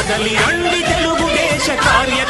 కదలి అండి తెలుగుదేశ కార్యకర్తలారా